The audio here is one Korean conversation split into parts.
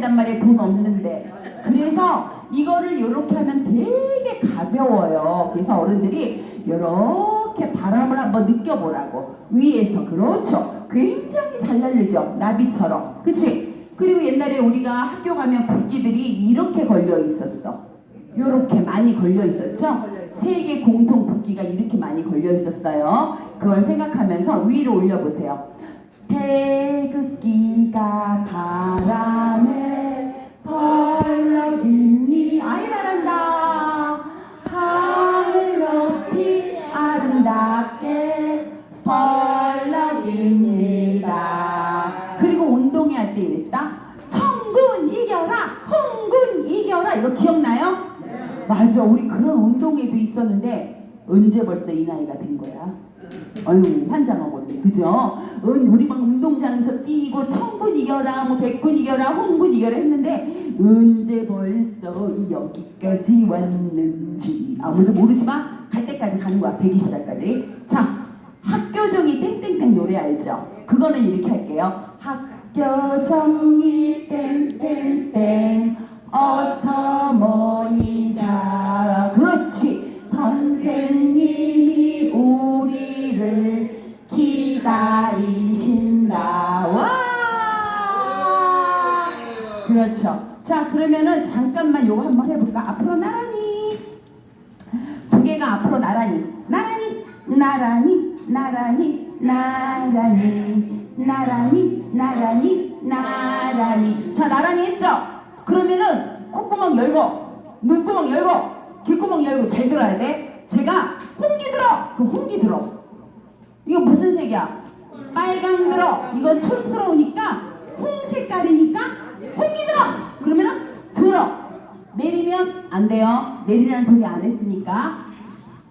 된단 말이에요. 돈 없는데. 그래서 이거를 이렇게 하면 되게 가벼워요. 그래서 어른들이 이렇게 바람을 한번 느껴보라고. 위에서. 그렇죠. 굉장히 잘 날리죠. 나비처럼. 그치? 그리고 옛날에 우리가 학교 가면 국기들이 이렇게 걸려 있었어. 이렇게 많이 걸려 있었죠? 세계 공통 국기가 이렇게 많이 걸려 있었어요. 그걸 생각하면서 위로 올려보세요. 태극기가 바람에 이겨라. 이거 기억나요? 맞아. 우리 그런 운동회도 있었는데 언제 벌써 이 나이가 된 거야? 어휴 환장하거든 그죠? 은 우리 막 운동장에서 뛰고 청군 이겨라 뭐 백군 이겨라 홍군 이겨라 했는데 언제 벌써 여기까지 왔는지 아무도 모르지만 갈 때까지 가는 거야 120살까지 자 학교 종이 땡땡땡 노래 알죠? 그거는 이렇게 할게요 학교 정리 땡땡땡 어서 모이자. 그렇지. 선생님이 우리를 기다리신다. 와! 그렇죠. 자 그러면은 잠깐만 요거 한번 해볼까? 앞으로 나란히. 두 개가 앞으로 나란히. 나란히 나란히 나란히 나란히 나란히 나란히 나란히. 자 나란히 했죠? 그러면은 콧구멍 열고 눈구멍 열고 귓구멍 열고 잘 들어야 돼 제가 홍기 들어 그럼 홍기 들어 이거 무슨 색이야? 빨강 들어 이건 촌스러우니까 홍 색깔이니까 홍기 들어 그러면은 들어 내리면 안 돼요 내리라는 소리 안 했으니까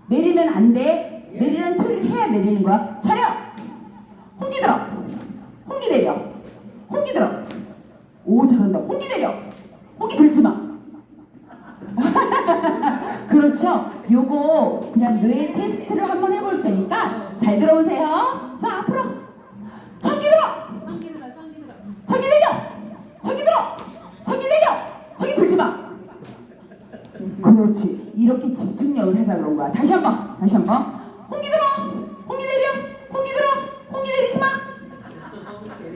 내리면 안 돼. 내리라는 소리를 해야 내리는 거야. 차려! 홍기 들어! 홍기 내려! 홍기 들어! 오, 잘한다. 홍기 내려! 홍기 들지 마! 그렇죠? 요거 그냥 뇌 테스트를 한번 해볼 테니까 잘 들어오세요. 자, 앞으로! 청기 들어! 청기 들어 청기 들어 청기 내려! 청기 들어! 청기 내려! 청기 들지 마! 그렇지. 이렇게 집중력을 해서 그런 거야. 다시 한 번. 다시 한 번. 홍기 들어. 홍기 내려. 홍기 들어. 홍기 내리지 마.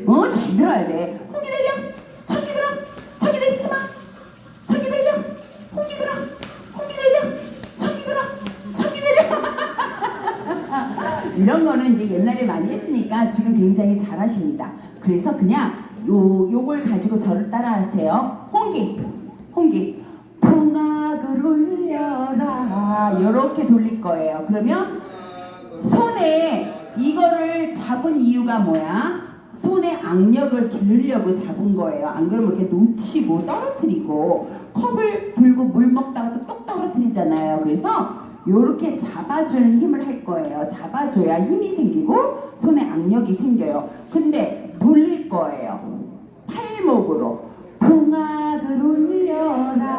어, 잘 들어야 돼. 홍기 내려. 청기 들어. 청기 내리지 마. 청기 내려. 홍기 들어. 홍기 내려. 청기 들어. 청기 내려. 이런 거는 이제 옛날에 많이 했으니까 지금 굉장히 잘하십니다. 그래서 그냥 요 요걸 가지고 저를 따라하세요. 홍기. 홍기. 풍악을 울려라 이렇게 돌릴 거예요. 그러면 손에 이거를 잡은 이유가 뭐야? 손에 악력을 기르려고 잡은 거예요. 안 그러면 이렇게 놓치고 떨어뜨리고 컵을 들고 물 먹다가 또 똑 떨어뜨리잖아요. 그래서 이렇게 잡아주는 힘을 할 거예요. 잡아줘야 힘이 생기고 손에 악력이 생겨요. 근데 돌릴 거예요. 팔목으로. 풍악을 울려라.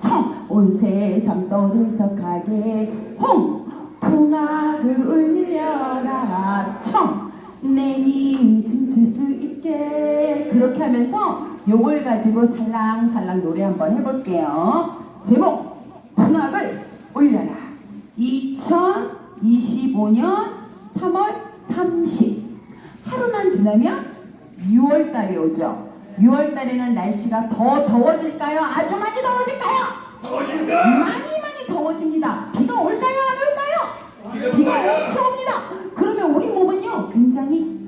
청! 온 세상 떠들썩하게. 홍! 풍악을 울려라. 청내 님이 춤출 수 있게. 그렇게 하면서 요걸 가지고 살랑살랑 노래 한번 해볼게요. 제목! 풍악을 울려라 2025년 3월 30 하루만 지나면 6월 달이 오죠. 6월 달에는 날씨가 더 더워질까요? 아주 많이 더워질까요? 더워진다. 많이 많이 더워집니다. 비가 올까요? 안 올까요? 비가 엄청 옵니다. 그러면 우리 몸은요 굉장히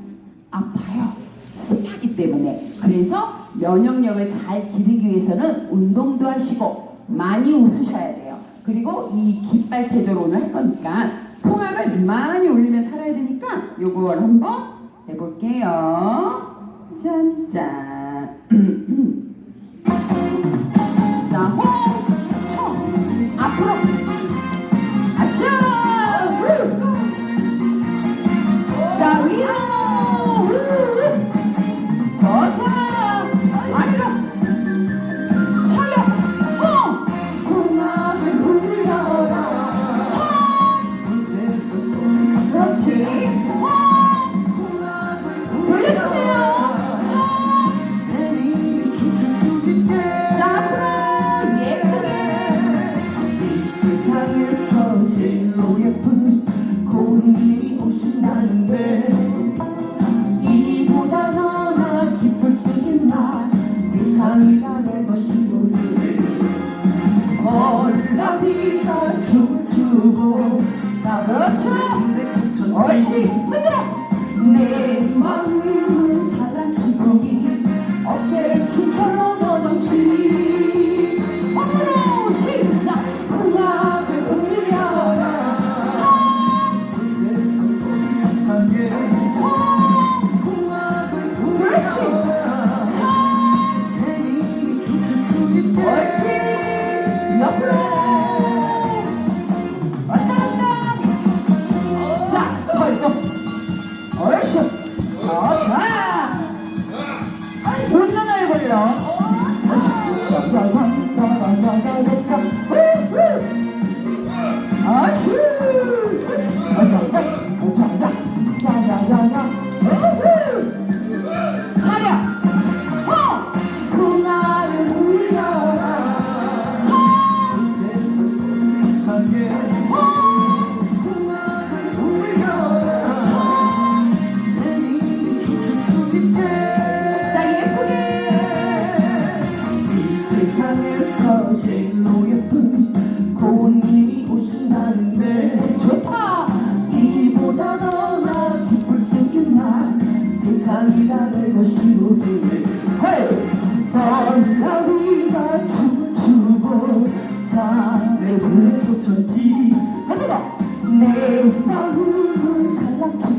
아파요. 습하기 때문에. 그래서 면역력을 잘 기르기 위해서는 운동도 하시고 많이 웃으셔야 돼요. 그리고 이 깃발 체조를 오늘 할 거니까 풍악을 많이 올리면 살아야 되니까 요걸 한번 해볼게요. 짠짠. 두고 다 그렇죠. 옳지. 흔들어. 내 마음은 사랑 천국이 오늘부터 네 하늘아 내 마음은 살라쳐